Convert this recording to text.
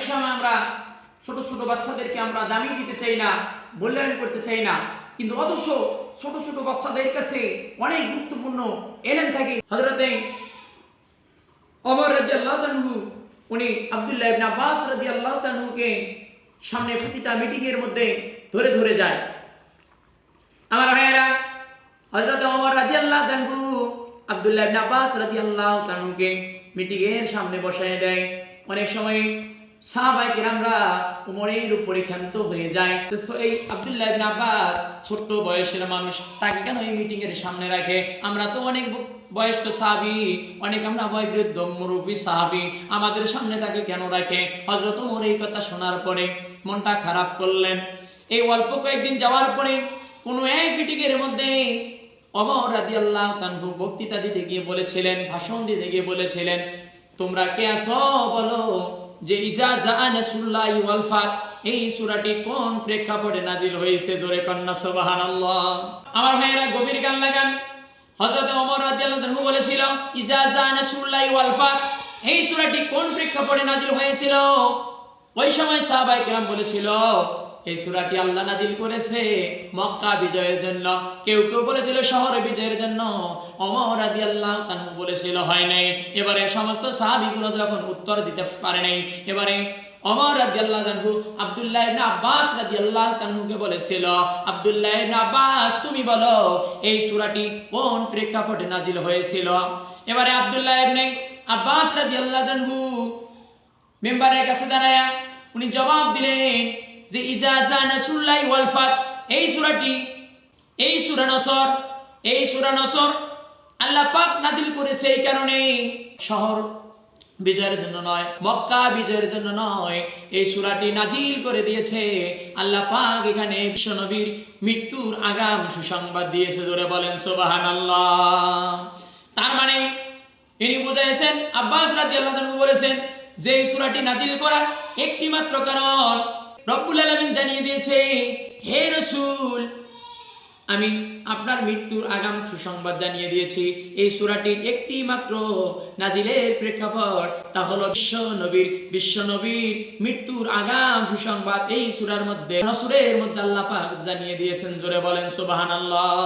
অনেক সময় আমরা ছোট ছোট বাচ্চাদেরকে আমরা দামি দিতে চাই না, মূল্যায়ন করতে চাই না। কিন্তু অথচ ছোট ছোট বাচ্চাদের কাছে অনেক গুরুত্বপূর্ণ এলেন থাকে। হজরতে অমর রাজি আল্লাহ তানহু উনি আবদুল্লাহ ইবনে আব্বাস রাজি আল্লাহ তানহুকে সামনে প্রতিটা মিটিংয়ের মধ্যে ধরে ধরে যায়। আমার ভাইয়েরা হজরত অমর রাজি আল্লাহ তানহু আবদুল্লাহ ইবনে আব্বাস রাজি আল্লাহ তানহুকে মিটিংয়ের সামনে বসায় দেয়। অনেক সময় উমরের উপরে ক্ষান্ত হয়ে যায়। তো এই ইবনে আব্বাস, ছোট্ট বয়সের মানুষ, তাকে কেন এই মিটিং এর সামনে রাখে? আমরা তো অনেক বয়স্ক সাহাবি, অনেক আমরা মুরব্বী সাহাবি, আমাদের সামনে তাকে কেন রাখে? হজরত উমর এই কথা শোনার পরে মনটা খারাপ করলেন। এই অল্প কয়েকদিন যাওয়ার পরে কোনো এক মিটিং এর মধ্যে অমর রাদি আল্লাহ তানহু বক্তৃতা দিতে গিয়ে বলেছিলেন, ভাষণ দিতে গিয়ে বলেছিলেন, তোমরা কে আছো বলো? যে ইজা এই সূরাটি কোন প্রেক্ষাপটে নাজিল হয়েছে? জোরে কন্যা, সুবহানাল্লাহ। আমার ভাইয়েরা, গভীর গান লাগান। হযরত ওমর রাদিয়াল্লাহু আনহু বলেছিল, ইজা জাআনাসুল্লাহ ওয়াল ফাত, এই সূরাটি কোন প্রেক্ষাপটে নাজিল হয়েছিল? ওই সময় সাহাবায়ে কেরাম বলেছিল এই সূরাটি আল্লাহ নাজিল করেছে মক্কা বিজয়ের জন্য। কেউ কেউ বলেছিল শহর বিজয়ের জন্য। অমর রাদিয়াল্লাহু তাআলা বলেছিল, হয় নাই। এবারে সমস্ত সাহাবীগুলো যখন উত্তর দিতে পারে নাই, এবারে অমর রাদিয়াল্লাহু তাআলা আব্দুল্লাহ ইবনে আব্বাস রাদিয়াল্লাহু তাআলাকে বলেছিল, আব্দুল্লাহ ইবনে আব্বাস, তুমি বলো, এই সূরাটি কোন প্রেক্ষাপটে নাজিল হয়েছিল? এবারে আব্দুল্লাহ ইবনে আব্বাস রাদিয়াল্লাহু তাআলা মেম্বারের কাছে দাঁড়ায়া, উনি জবাব দিলেন যে ইজা জানাসুল্লাহ ওয়াল ফাত, এই সূরাটি, এই সূরা নসর, এই সূরা নসর আল্লাহ পাক নাজিল করেছে এই কারণে শহর বিজয়ের জন্য নয়, মক্কা বিজয়ের জন্য নয়, এই সূরাটি নাজিল করে দিয়েছে। আল্লাহ পাক এখানে বিশ্বনবীর মৃত্যুর আগাম সুসংবাদ দিয়েছে, জোরে বলেন সুবহানাল্লাহ। তার মানে ইনি বুঝাইছেন, আব্বাস রাদিয়াল্লাহু আনহু বলেছেন, যে এই সূরাটি নাজিল করার একটি মাত্র কারণ রব্বুল আলমিন জানিয়ে দিয়েছে, হে রসুল, আমি আপনার মৃত্যুর আগাম সুসংবাদ জানিয়ে দিয়েছি। এই সুরাটির একটি মাত্র নাজিলের প্রেক্ষাপট, তা হলো বিশ্ব নবীর বিশ্ব নবীর মৃত্যুর আগাম সুসংবাদ। এই সুরার মধ্যে নসুরের মধ্যে আল্লাহ জানিয়ে দিয়েছেন, জোরে বলেন সুবহানাল্লাহ।